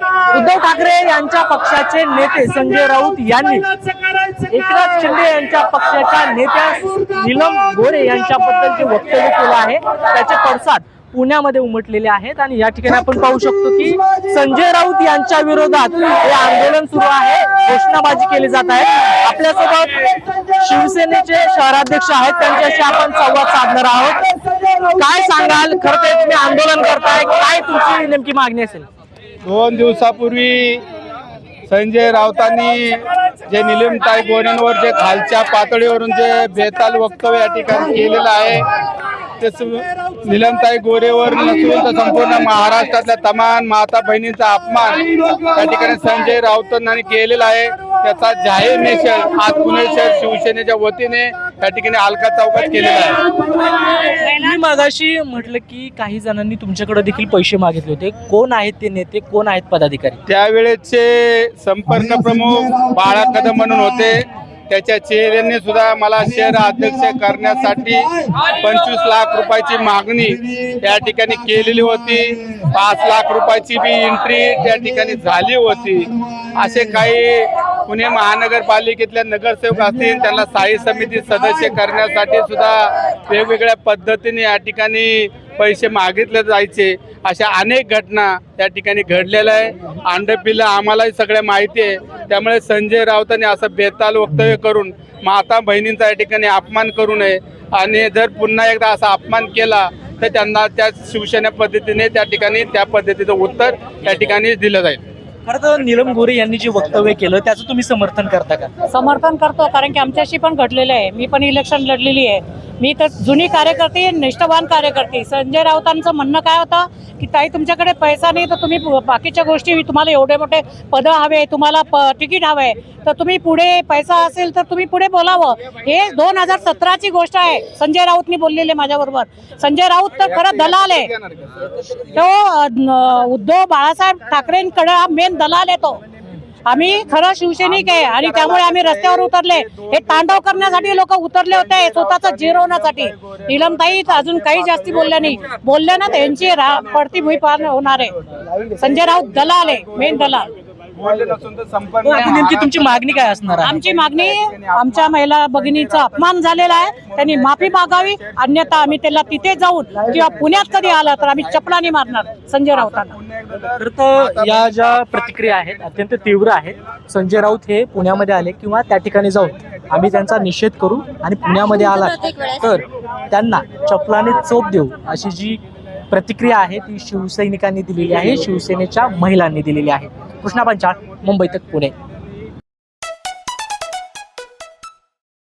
उद्धव ठाकरे यांच्या पक्षाचे नेते संजय राऊत यांनी एकनाथ शिंदे यांच्या पक्षाच्या नेत्या नीलम गोरे यांच्याबद्दल जे वक्तव्य केलं आहे त्याचे पडसाद पुण्यामध्ये उमटलेले आहेत आणि या ठिकाणी आपण पाहू शकतो की संजय राऊत यांच्या विरोधात हे आंदोलन सुरू आहे घोषणाबाजी केली जात आहे. आपल्यासोबत शिवसेनेचे शहराध्यक्ष आहेत त्यांच्याशी आपण संवाद साधणार आहोत. काय सांगाल? खरं तर तुम्ही आंदोलन करताय. काय तुमची नेमकी मागणी असेल? दोन दिवसापूर्वी संजय राऊतांनी जे निलिमताई गोरेंवर जे खालच्या पातळीवरून जे बेताल वक्तव्य या ठिकाणी केलेलं आहे ते सु- निलमताई गोरेवर नसून संपूर्ण महाराष्ट्रातल्या तमाम माता बहिणींचा अपमान या ठिकाणी संजय राऊतांनी केलेला आहे. त्याचा जाहीर निषेध आज पुणे शहर शिवसेनेच्या वतीने या ठिकाणी अलका चौकात केलेला आहे. मी मागाशी म्हटलं की काही जणांनी तुमच्याकडे देखील पैसे मागितले होते. कोण आहेत ते नेते? कोण आहेत पदाधिकारी? त्यावेळेचे संपर्क प्रमुख बाळा कदम म्हणून होते. त्याच्या चेहऱ्यांनी सुद्धा मला शहर अध्यक्ष करण्यासाठी पंचवीस लाख रुपयाची मागणी त्या ठिकाणी केलेली होती. पाच लाख रुपयाची बी एंट्री त्या ठिकाणी झाली होती. असे काही पुणे महानगरपालिकेतल्या नगरसेवक असतील त्यांना स्थायी समिती सदस्य करण्यासाठी सुद्धा वेगवेगळ्या पद्धतीने या ठिकाणी पैसे मागितले जायचे अशा अनेक घटना त्या ठिकाणी घडलेल्या आहे. अंडपिल्ला आम्हालाही सगळ्या माहिती आहे. त्यामुळे संजय राऊतांनी असं बेताल वक्तव्य करून माता बहिणींचा या ठिकाणी अपमान करू नये. आणि जर पुन्हा एकदा असा अपमान केला तर त्यांना त्या शिवसेना पद्धतीने त्या ठिकाणी त्या पद्धतीचं उत्तर त्या ठिकाणी दिलं जाईल. खरं तर नीलम गोरे यांनी जे वक्तव्य केलं त्याचं तुम्ही समर्थन करता का? समर्थन करतो कारण की आमच्याशी पण घडलेलं आहे. मी पण इलेक्शन लढलेली आहे. मी तर जुनी कार्यकर्ती निष्ठावान कार्यकर्ती. संजय राऊतांचं म्हणणं काय होतं की ताई तुमच्याकडे पैसा नाही तर तुम्ही बाकीच्या गोष्टी तुम्हाला एवढे मोठे पदं हवे तुम्हाला प तिकीट हवे तर तुम्ही पुढे पैसा असेल तर तुम्ही पुढे बोलावं. हे दोन हजार सतराची गोष्ट आहे. संजय राऊतनी बोललेले माझ्याबरोबर. संजय राऊत तर खरं दलाल आहे. तो उद्धव बाळासाहेब ठाकरेंकडे हा मेन दलाल येतो आम्ही खरं शिवसैनिक आहे आणि त्यामुळे आम्ही रस्त्यावर उतरले. हे तांडव करण्यासाठी लोक उतरले होते. स्वतःच जिरवण्यासाठी निलमताई अजून काही जास्ती बोलल्या नाही. बोलल्या ना त्यांची रा- पडती भुई पार होणार आहे. संजय राऊत दलाल आहे मेन दलाल. बोलले नसून तर संपर्क हो, आता नेमकी तुमची मागणी काय असणार आहे? आमची मागणी आमच्या महिला भगिनीचा अपमान झालेला आहे. त्यांनी माफी मागावी. अन्यथा आम्ही त्याला तिथे जाऊन किंवा पुण्यात कधी आला तर आम्ही चपलानी मारणार. संजय राऊतांना तर तर या ज्या प्रतिक्रिया आहेत अत्यंत तीव्र आहेत संजय राऊत हे पुण्यामध्ये आले किंवा त्या ठिकाणी जाऊन आम्ही त्यांचा निषेध करू आणि पुण्यामध्ये आला तर त्यांना चपलाने चोप देऊ अशी जी प्रतिक्रिया आहे ती शिवसैनिकांनी दिलेली आहे शिवसेनेच्या महिलांनी दिलेली आहे. कृष्णा पंचाळ मुंबई तक पुणे.